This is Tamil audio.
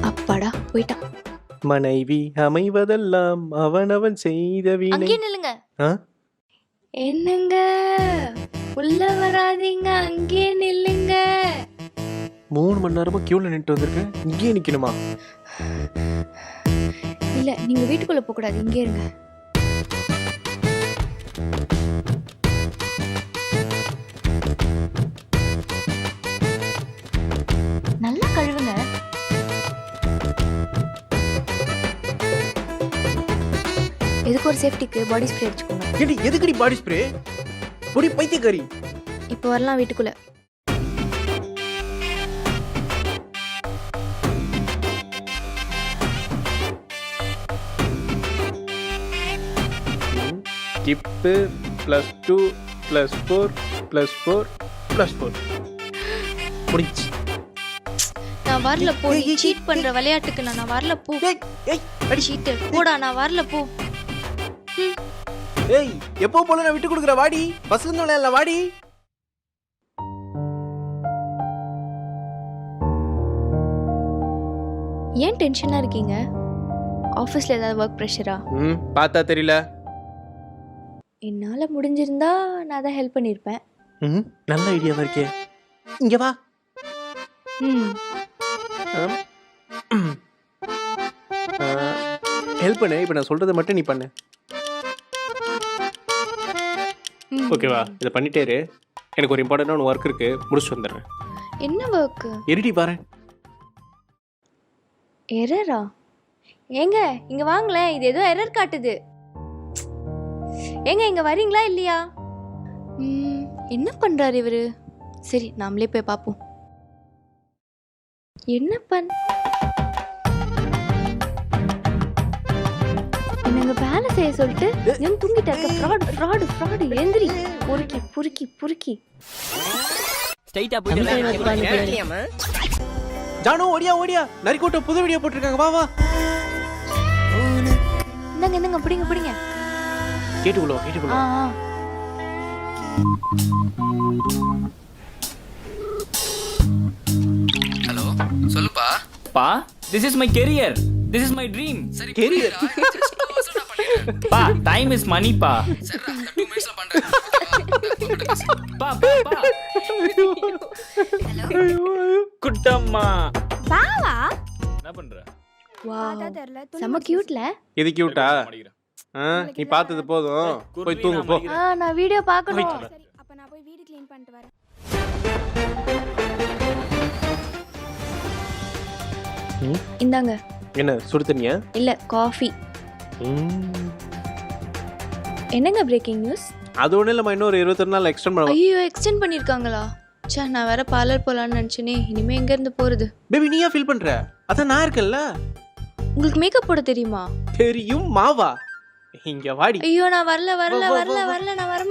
அப்பாடா போயிட்டான். மனைவி அமைவதெல்லாம் அவனவன் செய்த வீணை. அங்கேயே நில்லுங்க. ஆ? என்னங்க? உள்ள வராதீங்க அங்கேயே நில்லுங்க. மூணு மணி நேரமா கியூல நின்று வந்திருக்கேன் இங்கேயே நிக்கணுமா? இல்ல நீங்க வீட்டுக்குள்ள போக கூடாது இங்கே இருங்க. எதுக்கு ஒரு சேஃப்டிக்கு பாடி ஸ்ப்ரே அடிச்சுக்கோங்க. ஏடி எதுக்குடி பாடி ஸ்ப்ரே பொடி பைத்தியக்காரி. இப்போ வரலாம் வீட்டுக்குள்ள. கிப்பு plus two plus four plus four plus four முடிச்சு நான் வரல போ நீ சீட் பண்ற விளையாட்டுக்கு நான் வரல போ. ஏய் ஏய் அடி. சீட்டு போடா நான் வரல போ. ஏய் எப்போ போல நான் விட்டு கொடுக்குற? வாடி. பசங்க விளையாடல வாடி. ஏன் டென்ஷனா இருக்கீங்க? ஆஃபீஸ்ல ஏதாவது ஒர்க் ப்ரெஷரா ம் பார்த்தா தெரியல. என்னால முடிஞ்சிருந்தா நான் தான் ஹெல்ப் பண்ணியிருப்பேன் ம் நல்ல ஐடியாவா இருக்கே. இங்க வா. ம். ஹெல்ப் பண்ணு. இப்போ நான் சொல்றதை மட்டும் நீ பண்ணு. ஓகேவா? இதை பண்ணிட்டே இரு. எனக்கு ஒரு இம்பார்ட்டண்டான ஒர்க் இருக்கு. முடிச்சுட்டு வந்துடுறேன். என்ன ஒர்க் எரிடி பாரு. எரரா ஏங்க இங்க வாங்களேன். இது ஏதோ எரர் காட்டுது. ஏங்க இங்க வரீங்களா இல்லையா? ம், என்ன பண்றாரு இவரு? சரி நாமளே போய் பார்ப்போம். என்ன பண் என்னங்க செய்ய சொல்லிட்டு ஏன் தூங்கிட்டு இருக்க. Fraud fraud fraud. எந்திரி. பொறுக்கி பொறுக்கி பொறுக்கி. ஸ்ட்ரைட்டா ஜானு ஓடியா ஓடியா. நரிக்கோட்ட புது வீடியோ போட்டிருக்காங்க. வா வா. இந்தாங்க இந்தாங்க. பிடிங்க பிடிங்க. கேட்டுக்குள்ளோ கேட்டுக்குள்ளோ ஹலோ சொல்லுப்பா. பா this is my career this is my dream சரி Career? பா டைம் இஸ் மணி பா. குட்டம்மா. பாவா? என்ன பண்ற? செம்ம கியூட்ல இது கியூட்டா நீ பார்த்தது போதும். போய் தூங்கு போ. நான் வீடியோ பார்க்கணும். சரி அப்ப நான் போய் வீடு க்ளீன் பண்ணிட்டு வரேன். இந்தாங்க. என்ன சுடு தண்ணியா? இல்ல காஃபி என்னங்க பிரேக்கிங் நியூஸ் அது ஒன்றும் இல்லைம்மா இன்னும் ஒரு இருபத்தொரு நாள் எக்ஸ்டெண்ட் பண்ணலாம். ஐயோ எக்ஸ்டெண்ட் பண்ணிருக்காங்களா? ச்சே நான் வேற பார்லர் போலான்னு நினைச்சேனே. இனிமே எங்க இருந்து போறது? பேபி நீயா ஃபீல் பண்ற? அதான் நான் இருக்கேன்ல. உங்களுக்கு மேக்கப் போட தெரியுமா? தெரியும் மாவா. இங்க வாடி. ஐயோ நான் வரல வரல வரல. வரல நான் வரமாட்டேன்.